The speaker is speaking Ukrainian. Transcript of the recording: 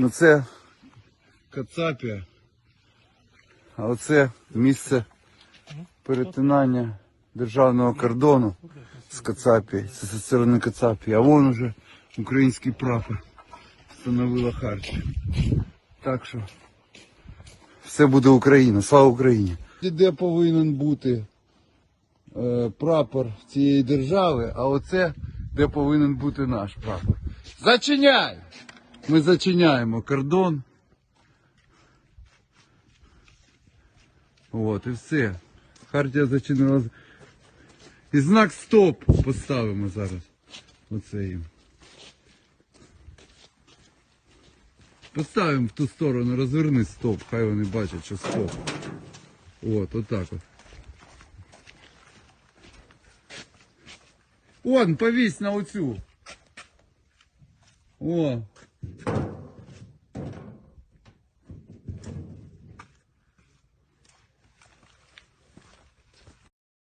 Ну це Кацапія. А оце місце перетинання державного кордону з Кацапією. Це зі сторони Кацапії. А вон уже український прапор встановила Харчі. Так що все буде Україна. Слава Україні! Де повинен бути е, прапор цієї держави, а оце де повинен бути наш прапор. Зачиняй! Ми зачиняємо кордон. От, і все. Хартія зачинила. І знак стоп поставимо зараз. Оце їм. Поставимо в ту сторону, розверни стоп, хай вони бачать, що стоп. От, отак от. Он, повісь на оцю. О,